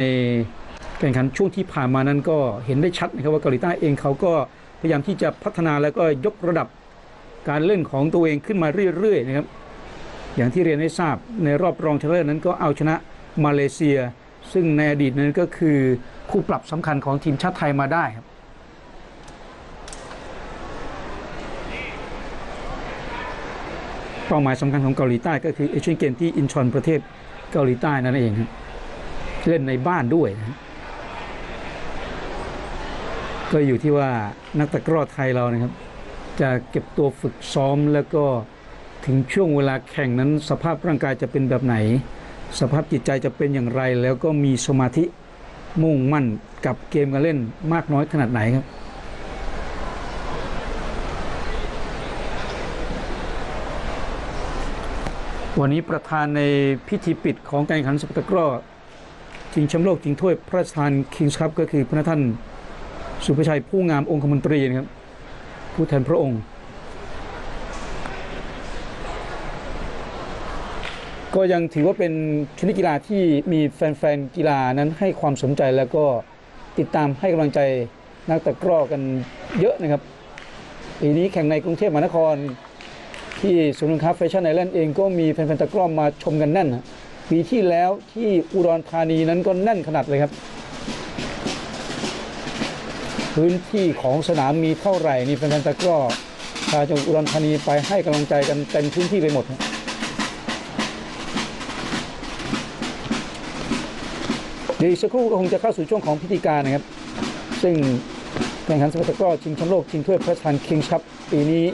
ในการแข่งขันช่วงที่ผ่านมานั้นก็เห็นได้ชัดนะครับว่าเกาหลีใต้เองเขาก็พยายามที่จะพัฒนาแล้วก็ยกระดับการเล่นของตัวเองขึ้นมาเรื่อยๆนะครับอย่างที่เรียนให้ทราบในรอบรองชนะเลิศนั้นก็เอาชนะมาเลเซีย ซึ่งในอดีตนั้นก็คือคู่ปรับสำคัญของทีมชาติไทยมาได้ครับเป้าหมายสำคัญของเกาหลีใต้ก็คือเอเชียนเกมที่อินชอนประเทศเกาหลีใต้นั่นเองครับ เล่นในบ้านด้วยนะก็อยู่ที่ว่านักตะกร้อไทยเรานะครับ จะเก็บตัวฝึกซ้อมแล้วก็ถึงช่วงเวลาแข่งนั้น สภาพร่างกายจะเป็นแบบไหน สภาพจิตใจจะเป็นอย่างไร แล้วก็มีสมาธิมุ่งมั่นกับเกมการเล่นมากน้อยขนาดไหนครับวันนี้ประธานในพิธีปิดของการแข่งขันสปตตะกร้อ ชิงแชมป์โลกชิงถ้วยพระราชทานคิงส์คัพก็คือพระท่านสุภชัยผู้งามองคมนตรีนะครับ ผู้แทนพระองค์ ก็ยังถือว่าเป็นชนิดกีฬาที่มีแฟนๆกีฬานั้นให้ความสนใจแล้วก็ติดตามให้กำลังใจนักตะกร้อกันเยอะนะครับปีนี้แข่งในกรุงเทพมหานคร ที่ศูนย์ค้าแฟชั่นไอแลนด์เองก็มีแฟนๆตะกร้อมาชมกันแน่นฮะ ปีที่แล้วที่อุดรธานีนั้นก็แน่นขนาดเลยครับ พื้นที่ของสนามมีเท่าไหร่นี่แฟนๆตะกร้อชาวจังหวัดอุดรธานีไปให้กำลังใจกันเต็มพื้นที่ไปหมดเดี๋ยวสักครู่ก็คงจะเข้าสู่ช่วงของพิธีการนะครับ ซึ่งแข่งขันสปอร์ตกร้อชิงแชมป์โลกชิงถ้วยพระราชทานคิงส์คัพปีนี้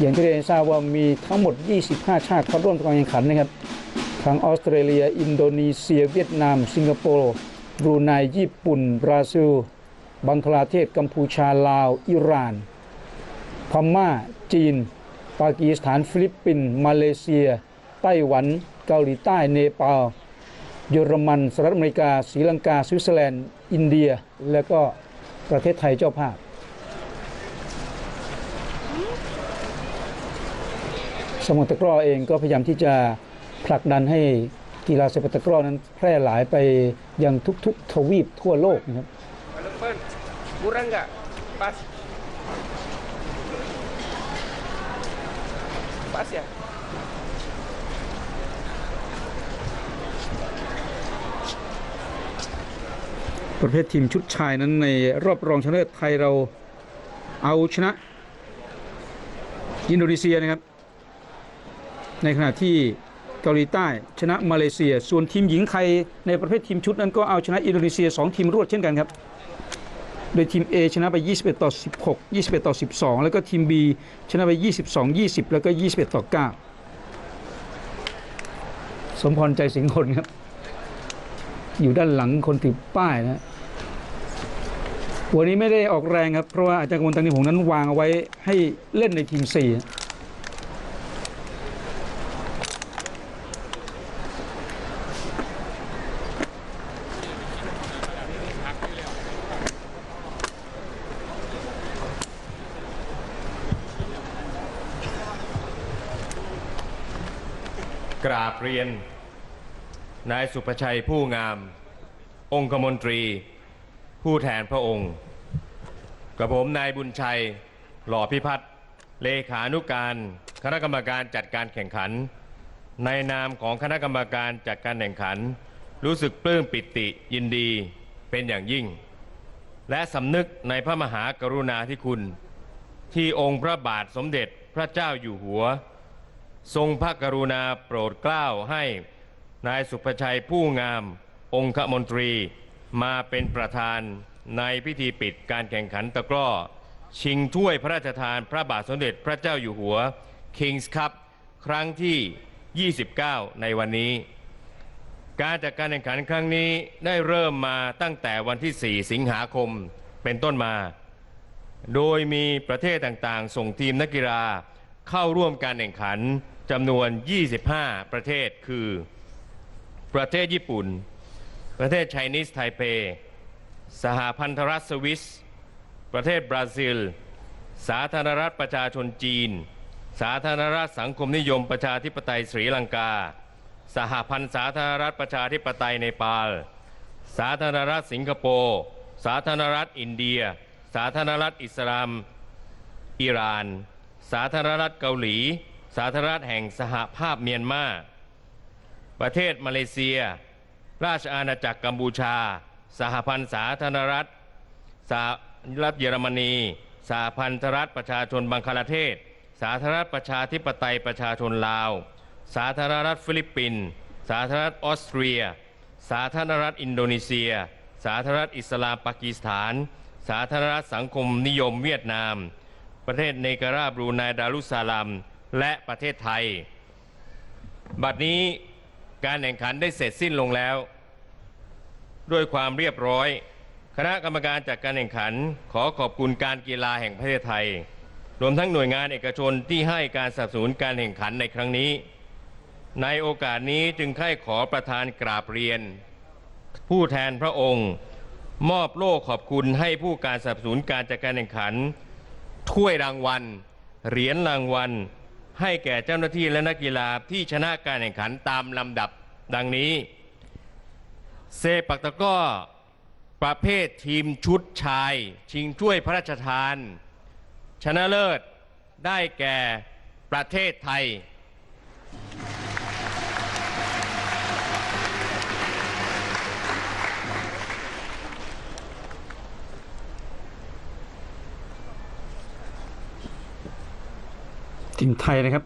อย่างที่เรียนทราบว่ามีทั้งหมด 25 ชาติเข้าร่วมการแข่งขันนะครับ ทั้งออสเตรเลีย อินโดนีเซีย เวียดนาม สิงคโปร์บรูไนญี่ปุ่น บราซิล บังคลาเทศ กัมพูชา ลาว อิหร่าน พม่า จีน ปากีสถาน ฟิลิปปินส์ มาเลเซีย ไต้หวัน เกาหลีใต้ เนปาล เยอรมัน สหรัฐอเมริกา ศรีลังกา สวิตเซอร์แลนด์ อินเดีย และก็ประเทศไทยเจ้าภาพสโมสรตะกร้อเองก็พยายามที่จะ ผลักดันให้กีฬาเซปัตะกร้อนั้นแพร่หลายไปยังทุกๆ ทวีปทั่วโลกนะครับประเภททีมชุดชายนั้นในรอบรองชนะเลิศไทยเราเอาชนะ อินโดนีเซียนะครับ ในขณะที่ เกาหลีใต้ ชนะมาเลเซีย ส่วนทีมหญิงไทยในประเภททีมชุดนั้นก็เอาชนะอินโดนีเซีย 2 ทีมรวดเช่นกันครับ โดยทีม A ชนะไป 21 ต่อ 16 21 ต่อ 12 แล้วก็ทีม B ชนะไป 22 20 แล้วก็ 21 ต่อ 9 สมพรใจสิงห์คนครับ อยู่ด้านหลังคนถือป้ายนะวันนี้ไม่ได้ออกแรงครับ เพราะว่าอาจารย์กมลตังนิพงนั้นวางเอาไว้ให้เล่นในทีม 4 บเรียน นายสุภชัยผู้งาม องคมนตรี ผู้แทนพระองค์ กับผมนายบุญชัย หล่อพิพัฒน์เลขานุการคณะกรรมการจัดการแข่งขัน ในนามของคณะกรรมการจัดการแข่งขัน รู้สึกปลื้มปิติยินดีเป็นอย่างยิ่ง และสำนึกในพระมหากรุณาธิคุณ ที่องค์พระบาทสมเด็จพระเจ้าอยู่หัว ทรงพระกรุณาโปรดเกล้าให้นายสุภชัยผู้งามองคมนตรีมาเป็นประธานในพิธีปิดการแข่งขันตะกร้อ ชิงถ้วยพระราชทานพระบาทสมเด็จพระเจ้าอยู่หัว Kings Cup ครั้งที่ 29 ในวันนี้ การจัดการแข่งขันครั้งนี้ได้เริ่มมาตั้งแต่วันที่ 4 สิงหาคมเป็นต้นมา โดยมีประเทศต่างๆ ส่งทีมนักกีฬา เข้าร่วมการแข่งขันจำนวน 25 ประเทศคือ ประเทศญี่ปุ่น ประเทศไชนีสไทเป สหพันธรัฐสวิส ประเทศบราซิล สาธารณรัฐประชาชนจีน สาธารณรัฐสังคมนิยมประชาธิปไตยศรีลังกา สหพันธ์สาธารณรัฐประชาธิปไตยเนปาล สาธารณรัฐสิงคโปร์ สาธารณรัฐอินเดีย สาธารณรัฐอิสลามอิหร่าน สาธารณรัฐเกาหลี สาธารณรัฐแห่งสหภาพเมียนมา ประเทศมาเลเซีย ราชอาณาจักรกัมพูชา สหพันธ์สาธารณรัฐสหรัฐเยอรมนี สหพันธรัฐประชาชนบังคลาเทศ สาธารณรัฐประชาธิปไตยประชาชนลาว สาธารณรัฐฟิลิปปินส์สาธารณรัฐออสเตรีย สาธารณรัฐอินโดนีเซีย สาธารณรัฐอิสลามปากีสถาน สาธารณรัฐสังคมนิยมเวียดนาม ประเทศเนการาบรูไนดารุสซาลัมและประเทศไทย บัดนี้การแข่งขันได้เสร็จสิ้นลงแล้ว ด้วยความเรียบร้อย คณะกรรมการจัดการแข่งขัน ขอขอบคุณการกีฬาแห่งประเทศไทย รวมทั้งหน่วยงานเอกชนที่ให้การสนับสนุนการแข่งขันในครั้งนี้ ในโอกาสนี้จึงให้ขอประธานกราบเรียน ผู้แทนพระองค์ มอบโล่ขอบคุณให้ผู้การสนับสนุนการจัดการแข่งขัน ถ้วยรางวัล เหรียญรางวัล ให้แก่เจ้าหน้าที่และนักกีฬาที่ชนะการแข่งขันตามลำดับดังนี้ เซปักตะก้อประเภททีมชุดชาย ชิงถ้วยพระราชทาน ชนะเลิศได้แก่ประเทศไทย ทีมไทยนะครับ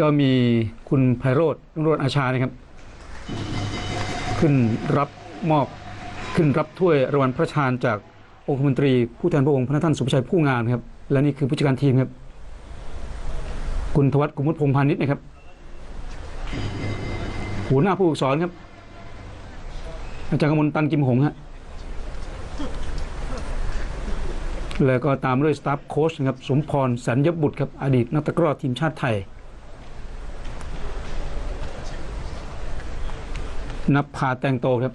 ก็มีคุณไพโรธรุ่งโรจน์อาชานะครับ ขึ้นรับมอบขึ้นรับถ้วยรางวัลพระราชทานจากองคมนตรีผู้แทนพระองค์พระท่านสุภชัยผู้งามครับ และนี่คือผู้จัดการทีมครับ คุณทวัฒน์กุมุตพงษ์พาณิชย์นะครับ หัวหน้าผู้ฝึกสอนครับ อาจารย์กมลตันกิมหงฮะ แล้วก็ตามด้วยสตาฟโค้ชนะครับสมพรสัญญบุตรครับอดีตนักตะกร้อทีมชาติไทยนับพาแตงโตครับ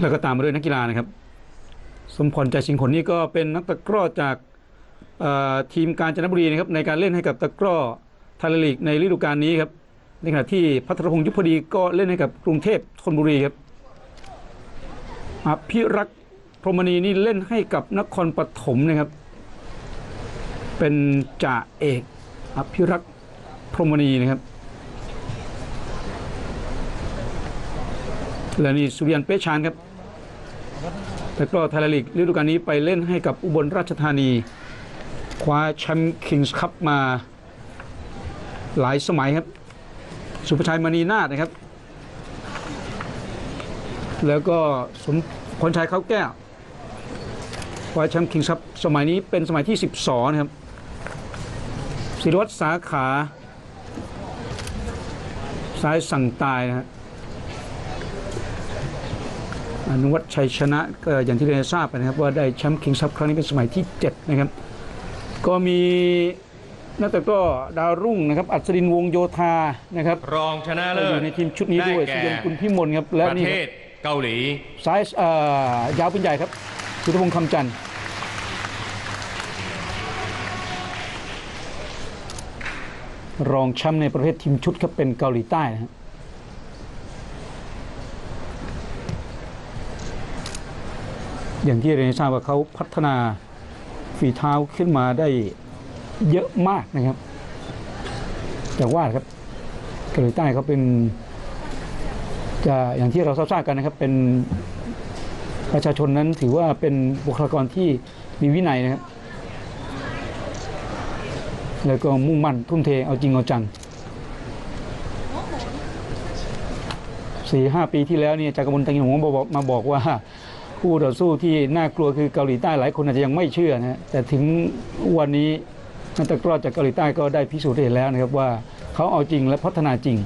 แล้วก็ตามมาด้วยนักกีฬานะครับ สมพรใจชิงขนนี่ก็เป็นนักตะกร้อจากทีมการจนบุรีนะครับในการเล่นให้กับตะกร้อไทยลีกในฤดูกาลนี้ครับ ในขณะที่พัทรพงศ์ยุพดีก็เล่นให้กับกรุงเทพธนบุรีครับอภิรักษ์พรหมณีนี่เล่นให้กับนครปฐมนะครับ เป็นจ่าเอกอภิรักษ์พรหมณีนะครับและนี่สุริยันเปชานครับแต่ก็ไทยลีกฤดูกาลนี้ไปเล่นให้กับอุบลราชธานี คว้าแชมป์คิงส์คัพมาหลายสมัยครับ สุภชัยมณีนาฏนะครับ แล้วก็สมพรชัยเขาแก้วคว้าแชมป์คิงส์คัพสมัยนี้เป็นสมัยที่ 12 นะครับศิริวัตรสาขาซ้ายสั่งตายนะฮะอนุวัฒน์ชัยชนะก็อย่างที่เรียนทราบไปนะครับ ว่าได้แชมป์คิงส์คัพครั้งนี้เป็นสมัยที่ 7 นะครับ ก็มี นักตะกร้อดาวรุ่งนะครับอัศรินทร์วงศ์โยธานะครับรองชนะก็เลิอศยู่ในทีมชุดนี้ด้วยไแก่สุริยันคุณพิมลครับและประนี่เทครับศเกาหลีซ้ายเอ่อยาวเป็นใหญ่ครับสุทธิพงษ์คำจันทร์รองแชมป์ในประเภททีมชุดครับเป็นเกาหลีใต้นะฮะอย่างที่เรียนให้ทราบว่าเขาพัฒนาฝีเท้าขึ้นมาได้ เยอะมากนะครับแต่ว่าครับเกาหลีใต้เขาเป็นจะอย่างที่เราทราบๆกันนะครับ เป็นประชาชนนั้นถือว่าเป็นบุคลากรที่มีวินัยนะครับแล้วก็มุ่งมั่นทุ่มเทเอาจริงเอาจังสี่ห้าปีที่แล้วเนี่ยจากกระมวลตังหงมาบอกมาบอกว่าคู่ต่อสู้ที่น่ากลัวคือเกาหลีใต้หลายคนอาจจะยังไม่เชื่อนะฮะแต่ถึงวันนี้ นักตะกร้อจากเกาหลีใต้ก็ได้พิสูจน์ให้เห็นแล้วนะครับว่าเขาเอาจริงและพัฒนาจริง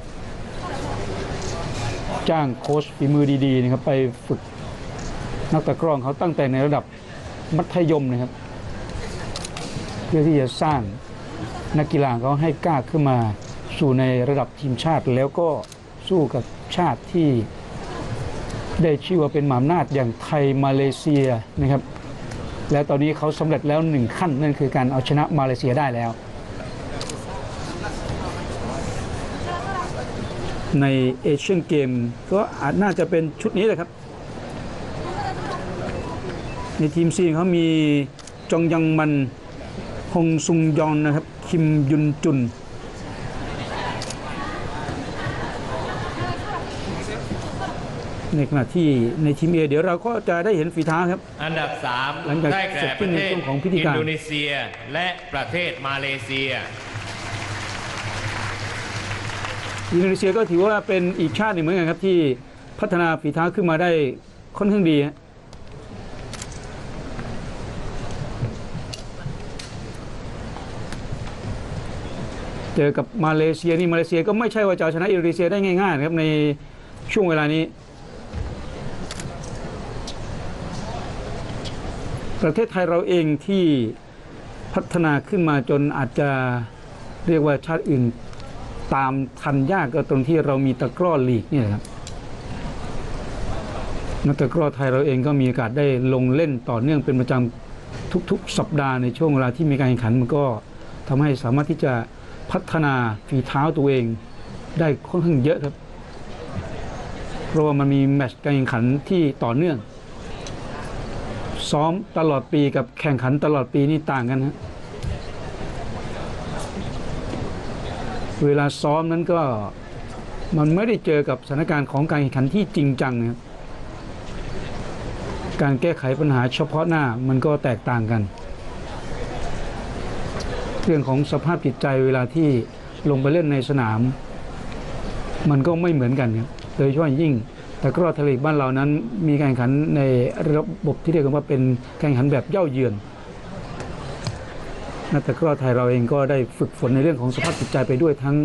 จ้างโค้ชฝีมือดีๆนะครับไปฝึกนักตะกร้องเขาตั้งแต่ในระดับมัธยมนะครับ เพื่อที่จะสร้างนักกีฬาเขาให้กล้าขึ้นมาสู่ในระดับทีมชาติ แล้วก็สู้กับชาติที่ได้ชื่อว่าเป็นหมาอำนาจอย่างไทยมาเลเซียนะครับ แล้วตอนนี้เขาสำเร็จแล้วหนึ่งขั้น นั่นคือการเอาชนะมาเลเซียได้แล้ว ในเอเชียนเกมก็อาจน่าจะเป็นชุดนี้แหละครับ ในทีมซีเขามีจองยังมันฮงซุงยอนนะครับ คิมยุนจุน ในขณะที่ในทีมเอเดี๋ยวเราก็จะได้เห็นฝีเท้าครับ อันดับหลังจาก3ได้เสร็แก่จสิ้ปนระในเทศช่วงของพิธีอิการนโดนีเซีย และประเทศมาเลเซีย อินโดนีเซียก็ถือว่าเป็นอีกชาติหนึ่งเหมือนกันครับที่พัฒนาฝีเท้าขึ้นมาได้ค่อนข้างดีฮะเจอกับมาเลเซียนี่มาเลเซียก็ไม่ใช่ว่าจะเอาชนะอินโดนีเซียได้ง่ายๆนะครับในช่วงเวลานี้ ประเทศไทยเราเองที่พัฒนาขึ้นมาจนอาจจะเรียกว่าชาติอื่นตามทันยากก็ตรงที่เรามีตะกร้อลีกนี่ยนะครับนักตะกร้อไทยเราเองก็มีโอกาสได้ลงเล่นต่อเนื่องเป็นประจำทุกๆ สัปดาห์ในช่วงเวลาที่มีการแข่งขันมันก็ทำให้สามารถที่จะพัฒนาฝีเท้าตัวเองได้ค่อนข้างเยอะครับ เพราะว่ามันมีแมตช์การแข่งขันที่ต่อเนื่อง ซ้อมตลอดปีกับแข่งขันตลอดปีนี่ต่างกันฮะเวลาซ้อมนั้นก็มันไม่ได้เจอกับสถานการณ์ของการแข่งขันที่จริงจังนะการแก้ไขปัญหาเฉพาะหน้ามันก็แตกต่างกัน เรื่องของสภาพจิตใจเวลาที่ลงไปเล่นในสนาม มันก็ไม่เหมือนกันครับโดยเฉพาะอยยิ่ง แต่กรอทะเลบ้านเรานั้น มีการแข่งขันในระบบที่เรียกกันว่าเป็นการแข่งขันแบบเย่าเยือนนักตะกร้อไทยเราเองก็ได้ฝึกฝนในเรื่องของสภาพจิตใจไปด้วยทั้ง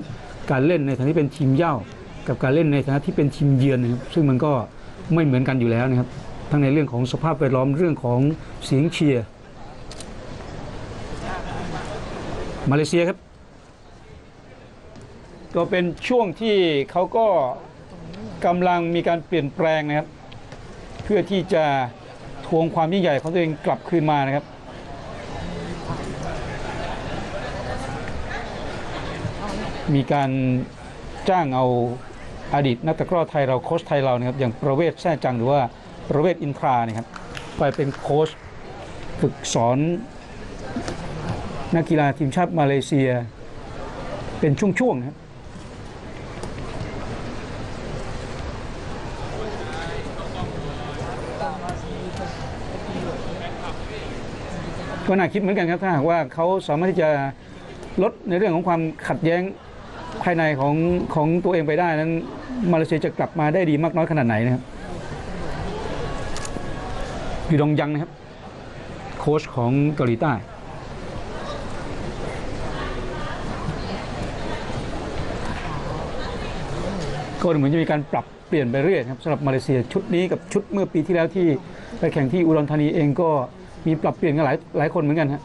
การเล่นในฐานะที่เป็นทีมเย้ากับการเล่นในฐานะที่เป็นทีมเยือนนะครับซึ่งมันก็ไม่เหมือนกันอยู่แล้วนะครับ ทั้งในเรื่องของสภาพแวดล้อมเรื่องของเสียงเชียร์มาเลเซียครับ ก็เป็นช่วงที่เขาก็ กำลังมีการเปลี่ยนแปลงนะครับ เพื่อที่จะทวงความยิ่งใหญ่ของตัวเองกลับคืนมานะครับมีการจ้างเอาอดีตนักตะกร้อไทยเราโค้ชไทยเรานะครับอย่างประเวศแท้จังหรือว่าประเวศอินทราเนี่ยครับไปเป็นโค้ชฝึกสอน นักกีฬาทีมชาติมาเลเซีย เป็นช่วงๆนะครับ ก็น่าคิดเหมือนกันครับถ้าหากว่าเขาสามารถที่จะลดในเรื่องของความขัดแย้งภายในของของตัวเองไปได้นั้น มาเลเซียจะกลับมาได้ดีมากน้อยขนาดไหนนะครับยูดองยังนะครับ โค้ชของเกาหลีใต้ก็เหมือนจะมีการปรับเปลี่ยนไปเรื่อยครับสำหรับมาเลเซียชุดนี้กับชุดเมื่อปีที่แล้วที่ไปแข่งที่อุดรธานีเองก็ มีปรับเปลี่ยนกันหลายหลายคนเหมือนกันฮะ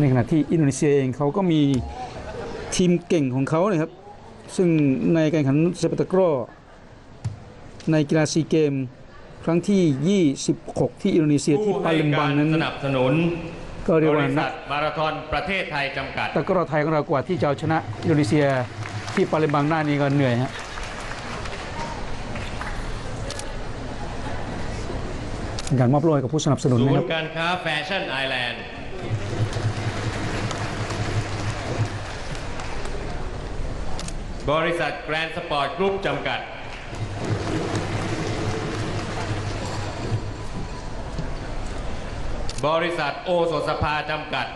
ในขณะที่อินโดนีเซียเองเขาก็มีทีมเก่งของเขาเลยครับ ซึ่งในการแข่งขันเซปาตะกร้อในกีฬาซีเกม ครั้งที่ 26 ที่อินโดนีเซียที่ผู้ปาให้ลิมบักางรนั้นสนับสนุนก็เรียกบว่ารินัษักทมาราธอนประเทศไทยจำกัดตะกร้อไทยของเรากว่าที่จะเอาชนะอินโดนีเซีย ที่ปาลิมบังได้นี่ก็เหนื่อยฮะการมอบโล่ให้กับผู้สนับสนุนศูนะนครับ ย์การค้าแฟชั่นไอแลนด์ บริษัทแกรนด์สปอร์ตกรุ๊ปจำกัด บริษัทโอโสสภาจำกัด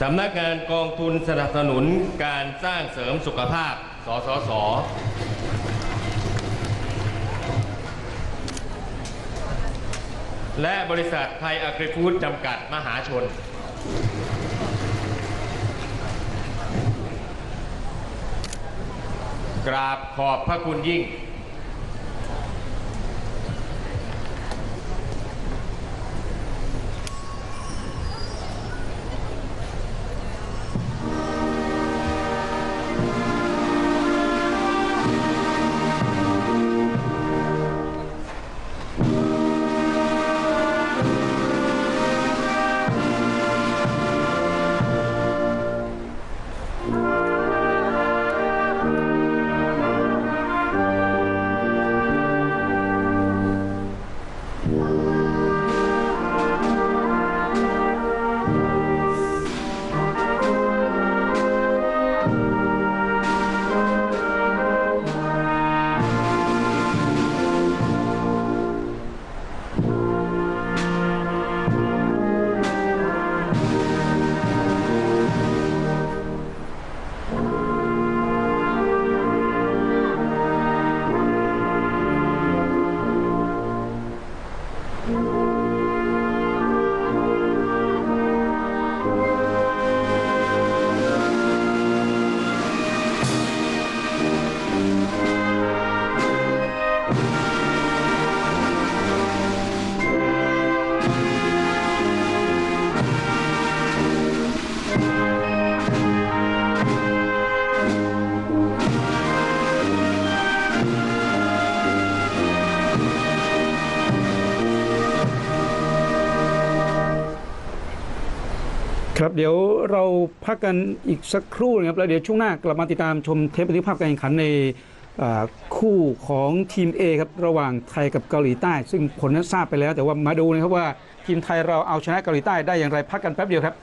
สำนักงานกองทุนสนับสนุนการสร้างเสริมสุขภาพ สสส และบริษัทไทยอะกริฟูดจำกัดมหาชน กราบขอบพระคุณยิ่ง พักกันอีกสักครู่นะครับแล้วเดี๋ยวช่วงหน้ากลับมาติดตามชมเทปบันทึกภาพการแข่งขันในคู่ของทีม A ครับระหว่างไทยกับเกาหลีใต้ ซึ่งผลนั้นทราบไปแล้ว แต่ว่ามาดูนะครับว่าทีมไทยเราเอาชนะเกาหลีใต้ได้อย่างไรพักกันแป๊บเดียวครับ